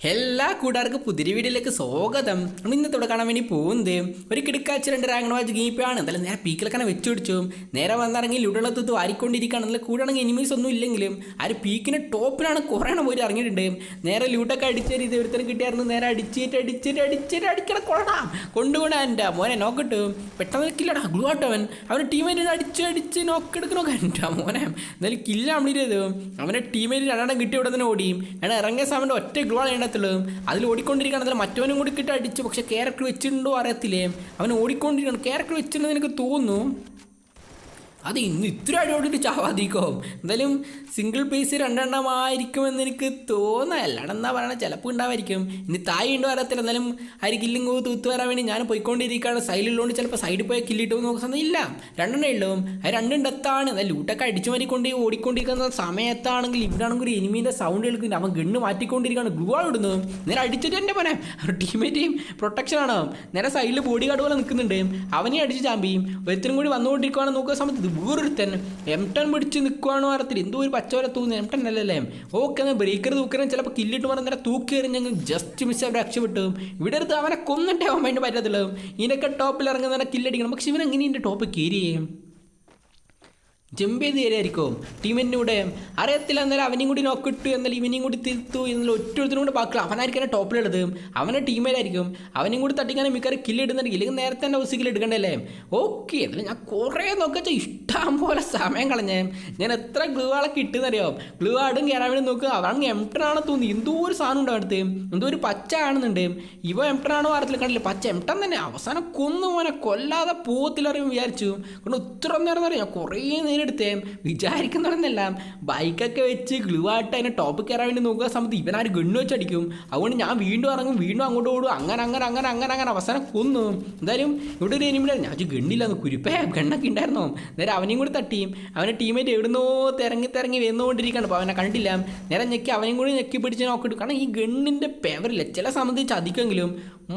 എല്ലാ കൂട്ടുകാർക്കും പുതിരി വീഡിയോയിലേക്ക് സ്വാഗതം. നമ്മൾ ഇന്നത്തോടെ കാണാൻ വേണ്ടി പോകുന്നത് ഒരു കിടക്കാച്ച രണ്ട് റാങ്ക് വാച്ച് ഗീപ്പാണ് എന്തായാലും നേരെ പീക്കിലൊക്കെ വെച്ചു പിടിച്ചു. നേരെ വന്നിറങ്ങി ലുടളത്ത് വാരിക്കൊണ്ടിരിക്കുകയാണ്. നല്ല കൂടാണെങ്കിൽ എനിമീസ് ഒന്നും ഇല്ലെങ്കിലും ആ ഒരു പീക്കിന്റെ ടോപ്പിലാണ് കുറേ എണ്ണം പോയി ഇറങ്ങിയിട്ടുണ്ട്. നേരെ ലൂട്ടൊക്കെ അടിച്ചേരി ഇത് ഒരുത്തരം കിട്ടിയായിരുന്നു. നേരെ അടിച്ചിട്ട് അടിച്ചിട്ട് അടിച്ചിട്ട് അടിക്കണം കൊള്ളാം കൊണ്ടുപോകണം എന്റെ മോനെ നോക്കട്ടു. പെട്ടെന്ന് കില്ലടാ ഗ്ലൂട്ടവൻ അവന്റെ ടീമേറ്റ് അടിച്ച് അടിച്ച് നോക്കെടുക്കണോ എന്റെ മോനെ. എന്തായാലും കില്ല കംപ്ലീറ്റ് അവന്റെ ടീമേറ്റ് രണ്ടെണ്ണം കിട്ടി ഇവിടെ തന്നെ ഓടിയും കാരണം ഇറങ്ങിയ സമയത്ത് ഒറ്റ ഗ്ലൂ ആണ് അതിനകത്തുള്ളൂ അതിൽ ഓടിക്കൊണ്ടിരിക്കുകയാണ് അതിൽ മറ്റവനും കൂടി കിട്ടി അടിച്ചു. പക്ഷേ ക്യാരക്ടർ വെച്ചിട്ടുണ്ടോ അറിയത്തില്ലേ? അവൻ ഓടിക്കൊണ്ടിരിക്കണം. ക്യാരക്ടർ വെച്ചിട്ടുണ്ടെന്ന് എനിക്ക് തോന്നുന്നു അത് ഇന്ന് ഇത്ര അടിപൊളി ചാവാതിക്കോ എന്തായാലും സിംഗിൾ പീസ് രണ്ടെണ്ണമായിരിക്കുമെന്ന് എനിക്ക് തോന്നല്ല എന്നാ പറയണത് ചിലപ്പോൾ ഉണ്ടാവായിരിക്കും. ഇനി തായി ഉണ്ടോ അറിയത്തില്ല എന്തായാലും ആര് കില്ലിങ് തൂത്ത് വരാൻ വേണ്ടി ഞാൻ പോയിക്കൊണ്ടിരിക്കുകയാണ്. സൈഡിലുള്ളതുകൊണ്ട് ചിലപ്പോൾ സൈഡിൽ പോയി കില്ലിട്ട് നോക്കുന്ന ഇല്ല. രണ്ടെണ്ണേ ഉള്ളൂ. അത് രണ്ടെണ്ണത്താണ് എന്നാൽ ലൂട്ടൊക്കെ അടിച്ചു മാറ്റിക്കൊണ്ട് ഓടിക്കൊണ്ടിരിക്കുന്ന സമയത്താണെങ്കിൽ ഇവിടെ ആണെങ്കിൽ ഒരു എനിമീന്റെ സൗണ്ട് കേൾക്കുന്നുണ്ട് അവൻ ഗണ്ണ് മാറ്റിക്കൊണ്ടിരിക്കുകയാണ്. ഗ്ലൂ ആണ് ഇടുന്നത് നേരെ അടിച്ചിട്ട് എന്റെ മോനെ. ടീമേറ്റെയും പ്രൊട്ടക്ഷൻ ആണോ. നേരെ സൈഡിൽ ബോഡി ഗാർഡ് പോലെ നിൽക്കുന്നുണ്ട്. അവനെ അടിച്ച് ചാമ്പിയും ഒരുത്തരും കൂടി വന്നുകൊണ്ടിരിക്കുകയാണെന്ന് നോക്കുന്ന സമയത്ത്. വേറൊരുത്തൻ എം ടെൻ പിടിച്ച് നിൽക്കുവാണോ അറിയത്തില്ല. എന്തോ ഒരു പച്ചവരെ തൂന്ന് എം ടെൻ അല്ലല്ലേ? ഓക്കെ എന്നാൽ ബ്രേക്കർ തൂക്കറിയാൻ ചിലപ്പോൾ കില്ലിട്ട് പറഞ്ഞ നേരെ തൂക്കി എറിഞ്ഞെങ്കിൽ ജസ്റ്റ് മിസ് അവർ രക്ഷപ്പെട്ടു. ഇവിടെ അടുത്ത് അവനെ കൊന്നിട്ടേ അവൻ വേണ്ടി പറ്റത്തുള്ളൂ. ഇതിനൊക്കെ ടോപ്പിൽ ഇറങ്ങുന്ന കില്ലടിക്കണം പക്ഷെ ഇവനെങ്ങനെ ഇതിന്റെ ടോപ്പ് കയറി ചെയ്യും ജമ്പ് ചെയ്ത് ടീമിന്റെ കൂടെ അറിയത്തില്ല എന്നാലും അവനെയും കൂടി നോക്കിട്ടു എന്നാലും ഇവനെയും കൂടി തിരുത്തു എന്നാൽ ഒറ്റൊരുത്തിനും കൂടെ ബാക്കില്ല അവനായിരിക്കും ടോപ്പിലുള്ളത് അവനെ ടീമേലായിരിക്കും. അവനെയും കൂടി തട്ടിക്കാൻ മിക്കവാറും കില്ലിടുന്നുണ്ടെങ്കിൽ ഇല്ലെങ്കിൽ നേരത്തെ തന്നെ ഹൗസ് എടുക്കണ്ടല്ലേ? ഓക്കെ എന്നാലും ഞാൻ കുറേ നോക്കിച്ച ഇഷ്ടം പോലെ സമയം കളഞ്ഞേ. ഞാൻ എത്ര ഗ്ലൂ ആളൊക്കെ ഇട്ടെന്നറിയോ? ഗ്ലൂ ആടും കയറാൻ വേണ്ടി നോക്കുക അവൻ എംട്ടനാണ് തോന്നി എന്തോ ഒരു സാധനം ഉണ്ട് അടുത്ത് എന്തോ ഒരു പച്ച ആണെന്നുണ്ട്. ഇവ എംട്ടനാണോ അറിയത്തില്ല. കണ്ടില്ല? പച്ച എംട്ടൻ തന്നെ. അവസാനം കൊന്നു പോനെ കൊല്ലാതെ പോത്തിലറിയും വിചാരിച്ചു. കൊണ്ട് ഉത്തരം നേരം അറിയാം? കുറേ നേരം എടുത്തേ? വിചാരിക്കുന്നവരെന്നെല്ലാം ബൈക്കൊക്കെ വെച്ച് ഗ്ലൂ ആയിട്ട് അതിനെ ടോപ്പ് കയറാൻ വേണ്ടി നോക്കുക സമയത്ത് ഇവൻ ഗണ്ണു വെച്ച് വെച്ചടിക്കും അതുകൊണ്ട് ഞാൻ വീണ്ടും ഇറങ്ങും വീണ്ടും അങ്ങോട്ട് ഓടും. അങ്ങനെ അങ്ങനെ അങ്ങനെ അങ്ങനെ അങ്ങനെ അവസാനം കൊന്നു. എന്തായാലും ഇവിടെ ഒരു എനിമിയുടെ ഞാൻ ഗണ്ണില്ലാന്ന് കുരിപ്പേ ഗണ്ണൊക്കെ ഉണ്ടായിരുന്നോ? നേരെ അവനെയും കൂടി തട്ടിയും അവന്റെ ടീമേറ്റ് എവിടുന്നോ തിരങ്ങി തിരങ്ങി വന്നുകൊണ്ടിരിക്കുകയാണ്. അപ്പോൾ അവനെ കണ്ടില്ല. നേരെ ഞെക്കി അവനെയും കൂടി ഞെക്കി പിടിച്ച് നോക്കിയിട്ട് കാരണം ഈ ഗണ്ണിന്റെ പേവറില്ല ചില സമയത്ത് ചതിക്കെങ്കിലും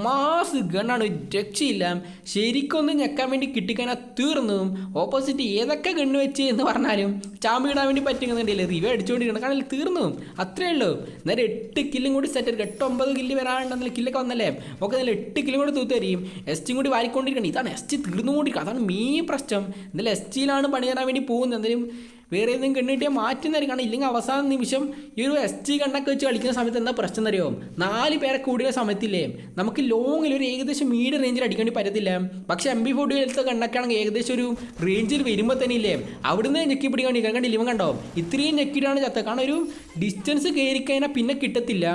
മാസ് ഗണ്ണാണ് രക്ഷയില്ല. ശരിക്കൊന്ന് ഞെക്കാൻ വേണ്ടി കിട്ടിക്കഴിഞ്ഞാൽ തീർന്നു. ഓപ്പോസിറ്റ് ഏതൊക്കെ ഗണ്ണ് വെച്ച് എന്ന് പറഞ്ഞാലും ചാമ്പ് ഇടാൻ വേണ്ടി പറ്റുന്നുണ്ടെങ്കിൽ റിവ്യൂ അടിച്ചുകൊണ്ടിരിക്കണം കാരണം തീർന്നു. അത്രേ ഉള്ളൂ. നേരെ എട്ട് കില്ലും കൂടി സെറ്റ് എടുക്കുക എട്ട് ഒമ്പത് കില്ല് വരാണ്ടെന്നല്ല കില്ലൊക്കെ വന്നല്ലേ? ഒക്കെ നല്ല എട്ട് കില്ലും കൂടി തൂത്ത് തരും ടി കൂടി വാരിക്കൊണ്ടിരിക്കണം ഇതാണ് എസ് ടി തീർന്നുകൊണ്ടിരിക്കുക അതാണ് മെയിൻ പ്രശ്നം. എന്തായാലും എസ് ടിയിലാണ് പണി തരാൻ വേണ്ടി പോകുന്നത്. എന്തായാലും വേറെ ഏതെങ്കിലും കണ്ണ് കിട്ടിയാൽ മാറ്റുന്നതായിരിക്കും. കാരണം ഇല്ലെങ്കിൽ അവസാന നിമിഷം ഈ ഒരു എസ് ടി കണ്ണൊക്കെ വെച്ച് കളിക്കുന്ന സമയത്ത് എന്താ പ്രശ്നം അറിയാവും നാല് പേരെ കൂടിയ സമയത്തില്ലേ? നമുക്ക് ലോങ്ങിൽ ഒരു ഏകദേശം മീഡിയം റേഞ്ചിൽ അടിക്കേണ്ടി പറ്റത്തില്ല. പക്ഷേ എം ബി ഫോർട്ടി പോലത്തെ കണ്ണൊക്കെ ആണെങ്കിൽ ഏകദേശം ഒരു റേഞ്ചിൽ വരുമ്പോൾ തന്നെ ഇല്ലേ? അവിടുന്ന് ഞെക്കി പിടിക്കാൻ കണ്ടില്ല? ഇവൻ കണ്ടോ? ഇത്രയും ഞെക്കിയിട്ടാണ് ചത്ത. കാരണം ഒരു ഡിസ്റ്റൻസ് കയറി കഴിഞ്ഞാൽ പിന്നെ കിട്ടത്തില്ല.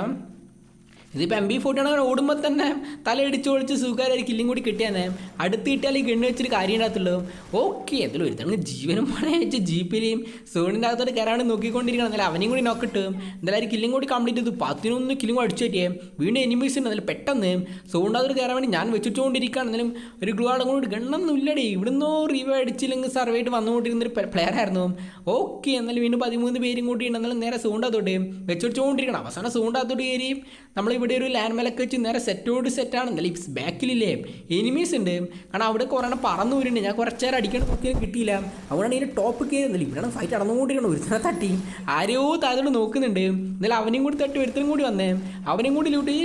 ഇതിപ്പോൾ എം ബി ഫോർട്ടി ആണെങ്കിൽ ഓടുമ്പോൾ തന്നെ തല ഇടിച്ച് ഒളിച്ച് സുഖമായിട്ട് കില്ലും കൂടി കിട്ടിയാന്നെ. അടുത്ത് കിട്ടിയാൽ ഈ ഗണ്ണ് വെച്ചൊരു കാര്യം ഉണ്ടാകത്തുള്ളൂ ഓക്കെ എന്തെങ്കിലും ഒരുത്തണെങ്കിൽ ജീവനും പണി അയച്ച് ജീപ്പിലെയും സോണിന്റെ അകത്തോട്ട് കയറാണ്ട് നോക്കിക്കൊണ്ടിരിക്കണം. എന്നാലും അവനെയും കൂടി നോക്കിട്ട് എന്തായാലും കില്ലും കൂടി കംപ്ലീറ്റ് ചെയ്തു. പത്തിനൊന്ന് കില്ലും കൂടി അടിച്ചു പറ്റിയേ. വീണ്ടും എനിമീസ് ഉണ്ട്. അതിൽ പെട്ടെന്ന് സോണിന്റെ അകത്തോട്ട് കയറാൻ വേണ്ടി ഞാൻ വെച്ചിട്ടുകൊണ്ടിരിക്കുകയാണ്. എന്നാലും ഒരു ഗ്ലൂ ആളും കൂടി ഗണ്ണൊന്നും ഇല്ലടേ. ഇവിടുന്നോ റിവ്യൂ അടിച്ചില്ലെങ്കിൽ സർവേ ആയിട്ട് വന്നുകൊണ്ടിരുന്നൊരു പ്ലെയർ ആയിരുന്നു. ഓക്കെ എന്നാലും വീണ്ടും പതിമൂന്ന് പേരും കൂടി ഉണ്ട്. എന്നാലും നേരെ സൂണ്ടാത്തോട്ട് വെച്ചുകൊണ്ടിരിക്കണം അവസാനം സൂണ്ടാത്തോട്ട് കയറി നമ്മൾ ഇവിടെ ഒരു ലാൻഡ് മേലൊക്കെ വെച്ച് നേരെ സെറ്റോട് സെറ്റാണ് എന്നല്ല ഇപ്സ് ബാക്കിലില്ലേ എനിമീസ് ഉണ്ട്. കാരണം അവിടെ കുറേ പറന്നു വരുന്നുണ്ട് ഞാൻ കുറച്ച് നേരം അടിക്കണം നോക്കിയാൽ കിട്ടിയില്ല. അതുകൊണ്ടാണ് ഇതിന്റെ ടോപ്പ് കയറുന്നില്ല ഇവിടെയാണ് ഫൈറ്റ് നടന്നുകൊണ്ടിരിക്കണം ഒരുത്തനെ തട്ടി. ആരോ താഴോട്ട് നോക്കുന്നുണ്ട്. എന്നാലും അവനെയും കൂടി തട്ടി ഒരുത്തനും കൂടി വന്നേ. അവനെയും കൂടി ലൂട്ട്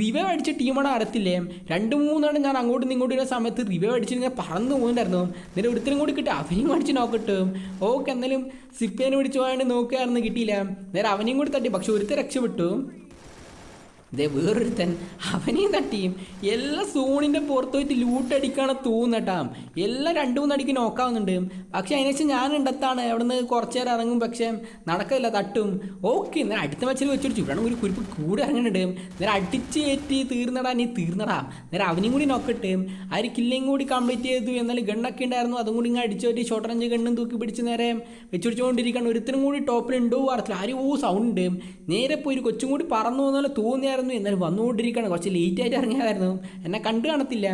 റിവൈവ് അടിച്ച ടീമാണ് അടത്തില്ലേ രണ്ട് മൂന്നാണ് ഞാൻ അങ്ങോട്ടും ഇങ്ങോട്ടും ഇരുന്ന സമയത്ത് റിവൈവ് അടിച്ചിട്ട് ഞാൻ പറന്ന് പോകുന്നുണ്ടായിരുന്നു എന്നിട്ട് ഒരുത്തനും കൂടി കിട്ടി. അവനെയും അടിച്ച് നോക്കട്ടും ഓക്കെ എന്നാലും സിപ്പേനെ പിടിച്ച് പോയാണ്ട് നോക്കുകയായിരുന്നു കിട്ടിയില്ല. നേരെ അവനെയും കൂടി തട്ടി. പക്ഷെ ഒരുത്തൻ രക്ഷപ്പെട്ടു. ദേ വേറൊരുത്തൻ അവനെയും തട്ടിയും എല്ലാ സോണിന്റെ പുറത്ത് പോയിട്ട് ലൂട്ടടിക്കാണ് തൂന്നട്ടാം. എല്ലാം രണ്ടു മൂന്ന് അടിക്ക് നോക്കാവുന്നുണ്ട് പക്ഷെ അതിനുശേഷം ഞാൻ ഉണ്ടത്താണ് അവിടുന്ന് കുറച്ച് നേരം ഇറങ്ങും. പക്ഷേ നടക്കില്ല തട്ടും. ഓക്കെ എന്നാൽ അടുത്ത മച്ചിൽ വെച്ചിട്ട് ഇവിടെ ഒരു കുരിപ്പ് കൂടെ ഇറങ്ങുന്നുണ്ട്. നേരെ അടിച്ച് കയറ്റി തീർന്നടാ നീ തീർന്നടാ. നേരെ അവനെയും കൂടി നോക്കട്ടെ ആ ഒരു കില്ലേയും കൂടി കംപ്ലീറ്റ് ചെയ്തു. എന്നാൽ ഗണ്ണൊക്കെ ഉണ്ടായിരുന്നു. അതും കൂടി ഇങ്ങനെ അടിച്ചു പറ്റി ഷോർട്ട് റേഞ്ച് ഗണ്ണും തൂക്കി പിടിച്ച് നേരെ വെച്ചുപിടിച്ചുകൊണ്ടിരിക്കുകയാണ് ഒരുത്തരും കൂടി ടോപ്പിലുണ്ടോ അറിയില്ല ആരും ഓ സൗണ്ട് നേരെ പോയി ഒരു കൊച്ചും കൂടി പറന്നു പോകുന്ന തോന്നിയായിരുന്നു എന്നാലും വന്നുകൊണ്ടിരിക്കുകയാണ്. കുറച്ച് ലേറ്റായിട്ട് ഇറങ്ങിയതായിരുന്നു. എന്നെ കണ്ടു കാണത്തില്ല.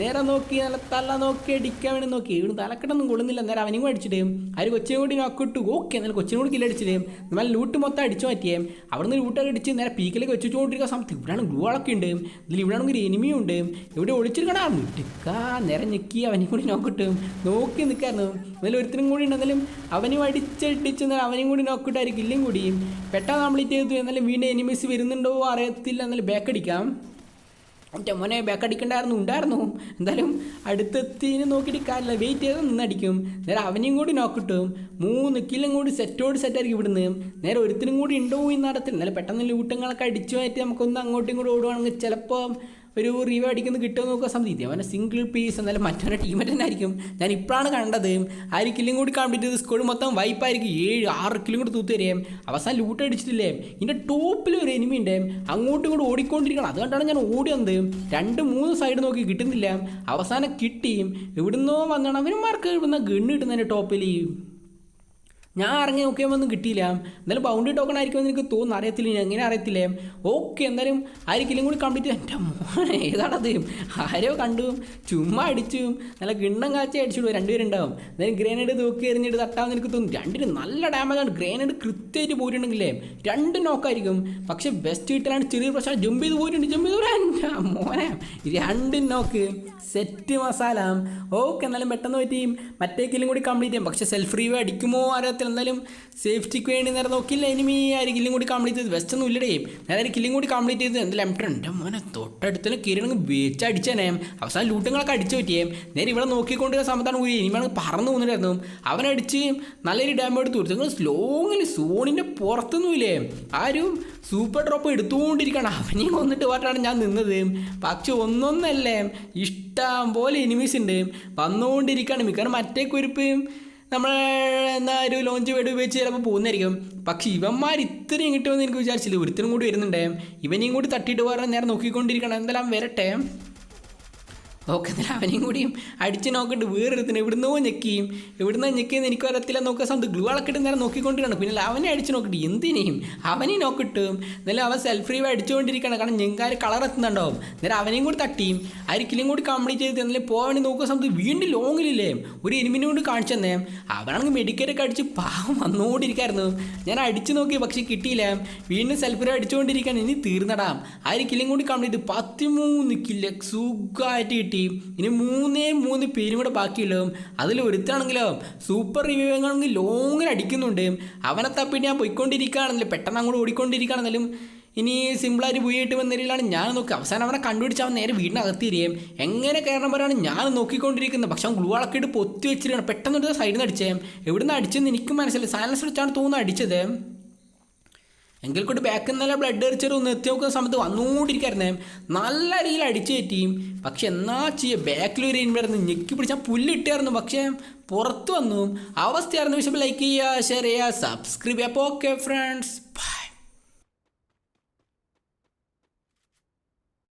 നേരെ നോക്കി നല്ല തല നോക്കി അടിക്കാൻ വേണ്ടി നോക്കി. ഇവിടെ തലക്കെട്ടൊന്നും കൊള്ളുന്നില്ല. നേരെ അവനും അടിച്ചിട്ട്. ഒരു കൊച്ചിനെ കൂടി നോക്കിട്ടു ഓക്കെ എന്നാലും കൊച്ചിനോട് കൂടി കില്ലടിച്ചിട്ട് നമ്മൾ ലൂട്ട് മൊത്തം അടിച്ചു മാറ്റിയേ. അവിടുന്ന് ലൂട്ടൊക്കെ അടിച്ച് നേരെ പീക്കിലേക്ക് വെച്ചുകൊണ്ടിരിക്കുന്ന സമയത്ത് ഇവിടെയാണ് ഗ്ലൂ ആളൊക്കെ ഉണ്ട്. ഇതിൽ ഇവിടെയാണെങ്കിൽ ഒരു എനിമിയും ഉണ്ട്. ഇവിടെ ഒളിച്ചിരിക്കണ ഇട്ടിക്കാ നേരെ ഞെക്കി അവനും കൂടി നോക്കിട്ടും നോക്കി നിൽക്കായിരുന്നു എന്നാലും ഒരുത്തരും കൂടി ഉണ്ടെന്നാലും അവനും അടിച്ചടിച്ച് അവനും കൂടി നോക്കിട്ടായിരിക്കും ഇല്ലും കൂടിയും പെട്ടെന്ന് കംപ്ലീറ്റ് ചെയ്തു. എന്നാലും വീണ്ടും എനിമീസ് വരുന്നുണ്ടോ അറിയത്തില്ല. ഒത്തില്ല എന്നാലും ബാക്ക് അടിക്കാം എന്റെ മോനെ ബാക്ക് അടിക്കണ്ടായിരുന്നു ഉണ്ടായിരുന്നു. എന്തായാലും അടുത്തെത്തിന് നോക്കിയിട്ട് വെയിറ്റ് ചെയ്ത് നിന്നടിക്കും. നേരെ അവനെയും കൂടി നോക്കിട്ടും മൂന്ന് കില്ലും കൂടി സെറ്റോട് സെറ്റായിരിക്കും ഇവിടുന്ന്. നേരെ ഒരുത്തിനും കൂടി ഉണ്ടോ ഈ നടത്തില്ല. എന്നാലും പെട്ടെന്ന് ലൂട്ടങ്ങളൊക്കെ അടിച്ചു മാറ്റി നമുക്കൊന്ന് അങ്ങോട്ടും ഇങ്ങോട്ടും ഓടുവാണെങ്കിൽ ചിലപ്പോൾ ഒരു റിവ്യൂ അടിക്കുന്നത് കിട്ടുമെന്ന് നോക്കുക സമ്മതി അവനെ സിംഗിൾ പീസ് എന്നാലും മറ്റൊരു ടീമേറ്റ് തന്നെ ആയിരിക്കും. ഞാൻ ഇപ്പോഴാണ് കണ്ടത്. ആ കില്ലും കൂടി കംപ്ലീറ്റ് ചെയ്ത് സ്കോഡ് മൊത്തം വൈപ്പായിരിക്കും ഏഴ് ആറ് കില്ലും കൂടി തൂത്ത് തരേം അവസാനം ലൂട്ട് അടിച്ചിട്ടില്ലേ? ഇതിന്റെ ടോപ്പിൽ ഒരു എനിമി ഉണ്ട്. അങ്ങോട്ടും കൂടി ഓടിക്കൊണ്ടിരിക്കണം. അതുകൊണ്ടാണ് ഞാൻ ഓടി വന്നത്. രണ്ട് മൂന്ന് സൈഡ് നോക്കി കിട്ടുന്നില്ല. അവസാനം കിട്ടിയും എവിടുന്നോ വന്നാണ് അവന്മാർക്ക് ഇവിടുന്ന് ഗണ്ണ് കിട്ടുന്നതിന്റെ ടോപ്പിൽ ഞാൻ ഇറങ്ങി നോക്കിയപ്പോൾ കിട്ടിയില്ല. എന്തായാലും ബൗണ്ടറി ടോക്കൺ ആയിരിക്കുമെന്ന് എനിക്ക് തോന്നുന്നു. അറിയത്തില്ല ഞാൻ എങ്ങനെ അറിയത്തില്ലേ? ഓക്കെ എന്തായാലും ആയിരിക്കില്ലും കൂടി കംപ്ലീറ്റ് എന്റെ മോനെ ഏതാണത്? ആരോ കണ്ടു. ചുമ്മാ അടിച്ചു. നല്ല കിണ്ണം കാച്ച അടിച്ചിടും. രണ്ടുപേരുണ്ടാവും. എന്തായാലും ഗ്രേനേഡ് തൂക്കി എറിഞ്ഞിട്ട് തട്ടാമെന്ന് എനിക്ക് തോന്നുന്നു. രണ്ടിന് നല്ല ഡാമേജാണ് ഗ്രേനേഡ് കൃത്യമായിട്ട് പോയിട്ടുണ്ടെങ്കിലേ രണ്ട് നോക്കായിരിക്കും പക്ഷേ ബെസ്റ്റ് കിട്ടാനാണ് ചെറിയ പ്രശ്നം. ജമ്പ് ചെയ്ത് പോയിട്ടുണ്ട്. ജമ്പ് ചെയ്ത് മോനെ. രണ്ട് നോക്ക്. സെറ്റ് മസാല. ഓക്കെ എന്നാലും പെട്ടെന്ന് പറ്റി. മറ്റേ കില്ലും കൂടി കംപ്ലീറ്റ് ചെയ്യും. പക്ഷേ സെൽഫ് റിവ്യൂ അടിക്കുമോ അറിയത്തില്ല എന്നാലും സേഫ്റ്റിക്ക് വേണ്ടി നേരെ നോക്കില്ല. എനിമി ആര് കില്ലും കൂടി കംപ്ലീറ്റ് ചെയ്ത്. വെസ്റ്റ് ഒന്നും ഇല്ലടേ. നേരെ കില്ലും കൂടി കംപ്ലീറ്റ് ചെയ്ത്. എന്തായാലും എംട്ടർ എന്റെ മോനെ തൊട്ടടുത്തിന് കിരണങ്ങ് വെച്ച് അടിച്ചേനെ. അവസാനം ലൂട്ടുകളൊക്കെ അടിച്ചു പറ്റിയേ. നേരെ ഇവിടെ നോക്കിക്കൊണ്ടിരുന്ന സമയത്താണ് ഒരു വേണമെങ്കിൽ പറന്നു പോകുന്നുണ്ടായിരുന്നു. അവനടിച്ച് നല്ലൊരു ഡാമേജ് എടുത്തു കൊടുത്തു. നിങ്ങൾ സ്ലോങ്ങിൽ സോണിന്റെ പുറത്തൊന്നുമില്ലേ? ആരും സൂപ്പർ ഡ്രോപ്പ് എടുത്തുകൊണ്ടിരിക്കണം അവനെയും കൊന്നിട്ട് പറഞ്ഞാണ് ഞാൻ നിന്നത്. പക്ഷെ ഒന്നൊന്നല്ലേ. ഇഷ്ടം പോലെ എനിമീസ് ഉണ്ട്. വന്നുകൊണ്ടിരിക്കുകയാണ് മിക്കവാറും മറ്റേ കുരിപ്പ് നമ്മൾ എന്താ ഒരു ലോഞ്ച് വേട് ഉപയോഗിച്ച് ചിലപ്പോൾ പോകുന്നതായിരിക്കും. പക്ഷേ ഇവന്മാർ ഇത്രയും വന്ന് എനിക്ക് വിചാരിച്ചില്ല. ഒരുത്തരും കൂടി വരുന്നുണ്ടേ. ഇവനെയും കൂടി തട്ടിയിട്ട് പറഞ്ഞാൽ നേരെ നോക്കിക്കൊണ്ടിരിക്കണം. എന്തെല്ലാം വരട്ടെ? ഓക്കെ എന്നാലും അവനെയും കൂടിയും അടിച്ചു നോക്കിയിട്ട് വേറൊരുത്തിന് എവിടുന്നോ ഞെക്കിയും. എവിടുന്നോ ഞെക്കിയെന്ന് എനിക്ക് അറിയത്തില്ല. നോക്കുക സ്വന്തം ഗ്ലൂ അളക്കിട്ട് നേരം നോക്കിക്കൊണ്ടിരിക്കണം പിന്നെ അവനെ അടിച്ചു നോക്കിയിട്ട് എന്തിനേയും? അവനെ നോക്കിട്ടും. എന്നാലും അവൻ സെൽഫ് റീവ് അടിച്ചുകൊണ്ടിരിക്കണം കാരണം ഞെങ്കാർ കളർ എത്തുന്നുണ്ടാവും. നേരം അവനെയും കൂടി തട്ടിയും ആരിക്കലും കൂടി കംപ്ലീറ്റ് ചെയ്ത് എന്നാലും വേണ്ടി നോക്കുക സമയത്ത് വീണ്ടും ലോങ്ങിലില്ലേ ഒരു എനിമിനെ കൊണ്ട് കാണിച്ചു തന്നെ. അവനാണെങ്കിൽ മെഡിക്കേറ്റൊക്കെ അടിച്ച് പാവം വന്നുകൊണ്ടിരിക്കായിരുന്നു ഞാൻ അടിച്ചു നോക്കി പക്ഷേ കിട്ടിയില്ല. വീണ്ടും സെൽഫ് റീവ് അടിച്ചുകൊണ്ടിരിക്കാൻ ഇനി തീർന്നടാം. ആരിക്കലും കൂടി കംപ്ലീറ്റ് പത്തിമൂന്ന് കില്ല സുഖമായിട്ട് കിട്ടി. ഇനി മൂന്നേ മൂന്ന് പേരും കൂടെ ബാക്കിയുള്ളതും അതിൽ ഒരുത്താണെങ്കിലോ സൂപ്പർ റിവ്യൂ ആണെങ്കിൽ ലോങ്ങിൽ അടിക്കുന്നുണ്ട്. അവനെ തപ്പിട്ട് ഞാൻ പോയിക്കൊണ്ടിരിക്കുകയാണെന്നല്ലോ പെട്ടെന്ന് അങ്ങോട്ട് ഓടിക്കൊണ്ടിരിക്കുകയാണെന്നാലും ഇനി സിമ്പിളായിട്ട് പോയിട്ട് വന്നിരിലാണ് ഞാൻ നോക്കി അവസാനം അവനെ കണ്ടുപിടിച്ച് അവൻ നേരെ വീടിനകത്ത് ഇരിയും എങ്ങനെ കയറണം പറയാണ് ഞാൻ നോക്കിക്കൊണ്ടിരിക്കുന്നത്. പക്ഷെ അവൻ ഗ്ലൂ അളക്കിയിട്ട് പൊത്തി വെച്ചിരിക്കണം പെട്ടെന്ന് ഒരു സൈഡിൽ നിന്ന് അടിച്ചേ. എവിടുന്ന് അടിച്ചെന്ന് എനിക്ക് മനസ്സിലായി സൈലൻസ് വെച്ചാണ് തോന്നുന്നു അടിച്ചത്. എങ്കിൽ കൂടി ബാക്കിൽ നിന്നല്ല ബ്ലഡ് എറിച്ചൊരു ഒന്ന് എത്തി നോക്കുന്ന സമയത്ത് വന്നുകൊണ്ടിരിക്കായിരുന്നേ നല്ല രീതിയിൽ അടിച്ചു കയറ്റിയും. പക്ഷെ എന്നാ ചെയ്യുക ബാക്കിൽ ഒരു ഇൻവെർന്ന് ഞെക്കി പിടിച്ചാൽ പുല്ലിട്ടായിരുന്നു പക്ഷേ പുറത്ത് വന്നു. അവസ്ഥയായിരുന്നു വിഷയം ലൈക്ക് ചെയ്യുക ഷെയർ ചെയ്യുക സബ്സ്ക്രൈബ് ചെയ്യുക. Okay friends